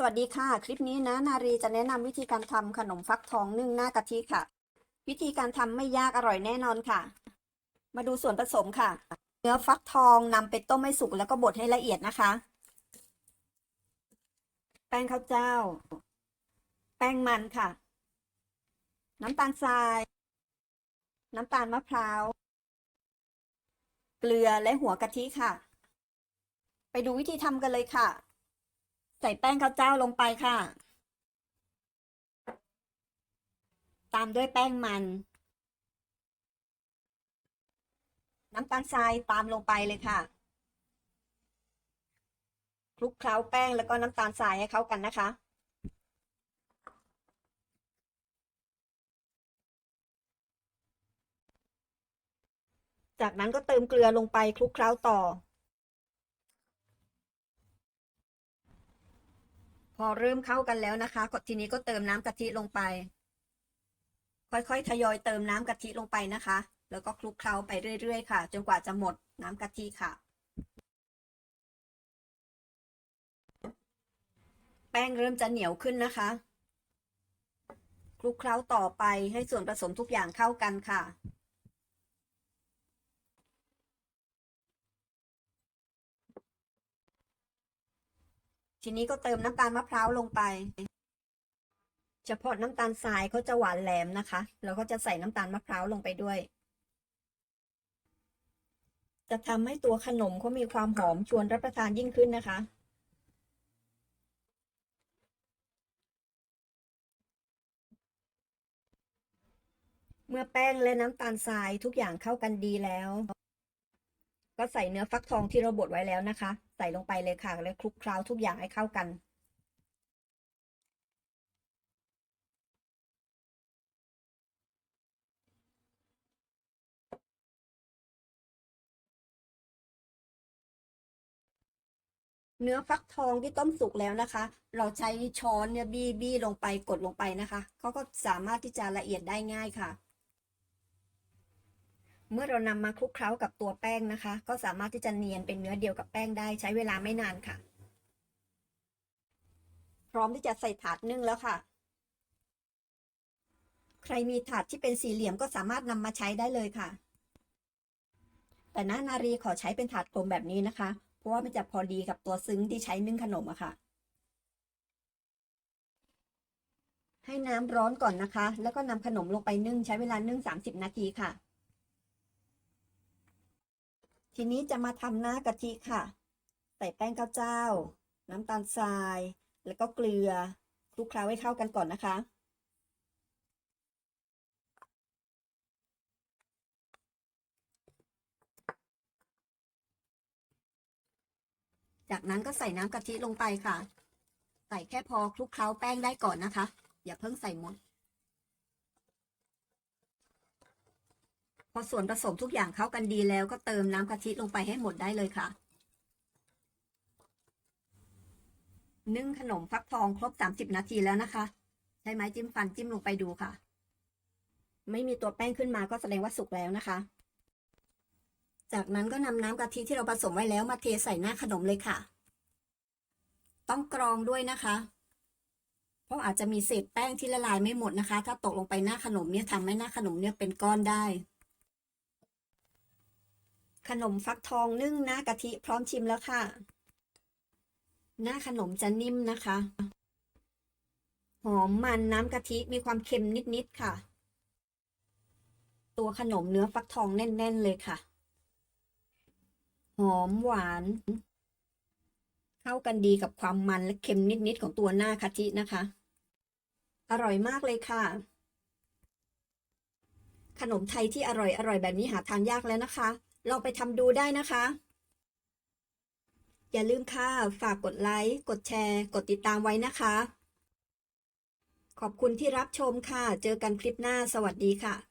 สวัสดีค่ะ คลิปนี้นะ นารีจะแนะนำวิธีการทำขนมฟักทองนึ่งหน้ากะทิค่ะ วิธีการทำไม่ยากอร่อยแน่นอนค่ะ มาดูส่วนผสมค่ะ เนื้อฟักทองนำไปต้มให้สุกแล้วก็บดให้ละเอียดนะคะ แป้งข้าวเจ้า แป้งมันค่ะ น้ำตาลทราย น้ำตาลมะพร้าว เกลือและหัวกะทิค่ะ ไปดูวิธีทำกันเลยค่ะ ใส่แป้งข้าวเจ้าลงไปค่ะ ตามด้วยแป้งมัน น้ำตาลทรายตามลงไปเลยค่ะคลุกเคล้าแป้งแล้วก็น้ำตาลทรายให้เข้ากันนะคะ จากนั้นก็เติมเกลือลงไปคลุกเคล้าต่อ พอเริ่มเข้ากันแล้วนะคะกทีนี้ก็เติมน้ำกะทิลงไป ค่อยๆ ทยอยเติมน้ำกะทิลงไปนะคะ แล้วก็คลุกเคล้าไปเรื่อยๆค่ะ จนกว่าจะหมดน้ำกะทิค่ะ แป้งเริ่มจะเหนียวขึ้นนะคะ คลุกเคล้าต่อไปให้ส่วนผสมทุกอย่างเข้ากันค่ะ ทีนี้ก็เติมน้ำตาลมะพร้าวลงไป เฉพาะน้ำตาลทรายเขาจะหวานแหลมนะคะแล้วก็จะใส่น้ำตาลมะพร้าวลงไปด้วย จะทำให้ตัวขนมเขามีความหอมชวนรับประทานยิ่งขึ้นนะคะเมื่อแป้งและน้ำตาลทรายทุกอย่างเข้ากันดีแล้ว ก็ใส่เนื้อฟักทองที่เราบดไว้แล้วนะคะ ใส่ลงไปเลยค่ะแล้วคลุกเคล้าทุกอย่างให้เข้ากัน เนื้อฟักทองที่ต้มสุกแล้วนะคะ เราใช้ช้อนเนี่ยบี้บี้ลงไปกดลงไปนะคะเขาก็สามารถที่จะละเอียดได้ง่ายค่ะ เมื่อเรานำมาคลุกเคล้ากับตัวแป้งนะคะ ก็สามารถที่จะเนียนเป็นเนื้อเดียวกับแป้งได้ใช้เวลาไม่นานค่ะ พร้อมที่จะใส่ถาดนึ่งแล้วค่ะ ใครมีถาดที่เป็นสี่เหลี่ยมก็สามารถนำมาใช้ได้เลยค่ะ แต่น้านารีขอใช้เป็นถาดกลมแบบนี้นะคะ เพราะว่ามันจะพอดีกับตัวซึ้งที่ใช้นึ่งขนมอะค่ะให้น้ำร้อนก่อนนะคะ แล้วก็นำขนมลงไปนึ่งใช้เวลานึ่ง 30 นาทีค่ะ ทีนี้จะมาทำหน้ากะทิค่ะ ใส่แป้งข้าวเจ้า น้ำตาลทราย แล้วก็เกลือคลุกเคล้าให้เข้ากันก่อนนะคะ จากนั้นก็ใส่น้ำกะทิลงไปค่ะ ใส่แค่พอคลุกเคล้าแป้งได้ก่อนนะคะ อย่าเพิ่งใส่หมด อส่วนผสมทุกอย่างเข้ากันดีแล้วก็เติมน้ำกะทิลงไปให้หมดได้เลยค่ะ นึ่งขนมฟักทองครบ 30 นาทีแล้วนะคะ ใช้ไม้จิ้มฟันจิ้มลงไปดูค่ะ ไม่มีตัวแป้งขึ้นมาก็แสดงว่าสุกแล้วนะคะ จากนั้นก็นำน้ำกะทิที่เราผสมไว้แล้วมาเทใส่หน้าขนมเลยค่ะ ต้องกรองด้วยนะคะเพราะอาจจะมีเศษแป้งที่ละลายไม่หมดนะคะ ถ้าตกลงไปหน้าขนมเนี่ยทำให้หน้าขนมเนี่ยเป็นก้อนได้ ขนมฟักทองนึ่งหน้ากะทิพร้อมชิมแล้วค่ะ หน้าขนมจะนิ่มนะคะ หอมมันน้ำกะทิมีความเค็มนิดๆค่ะ ตัวขนมเนื้อฟักทองแน่น ๆ เลยค่ะ หอมหวาน เข้ากันดีกับความมันและเค็มนิดๆของตัวหน้ากะทินะคะ อร่อยมากเลยค่ะ ขนมไทยที่อร่อยอร่อยแบบนี้หาทานยากแล้วนะคะ ลองไปทำดูได้นะคะ อย่าลืมค่ะ ฝากกดไลค์ กดแชร์ กดติดตามไว้นะคะ ขอบคุณที่รับชมค่ะ เจอกันคลิปหน้า สวัสดีค่ะ